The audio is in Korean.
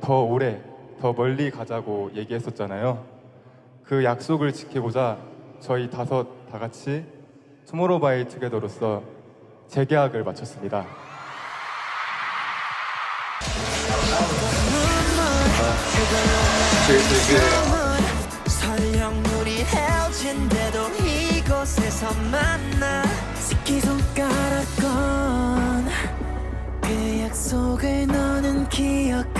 더 오래, 더 멀리 가자고 얘기했었잖아요. 그 약속을 지키고자 저희 다섯 다 같이 투모로우바이 투게더로서 재계약을 마쳤습니다. 건그 약속을 기억하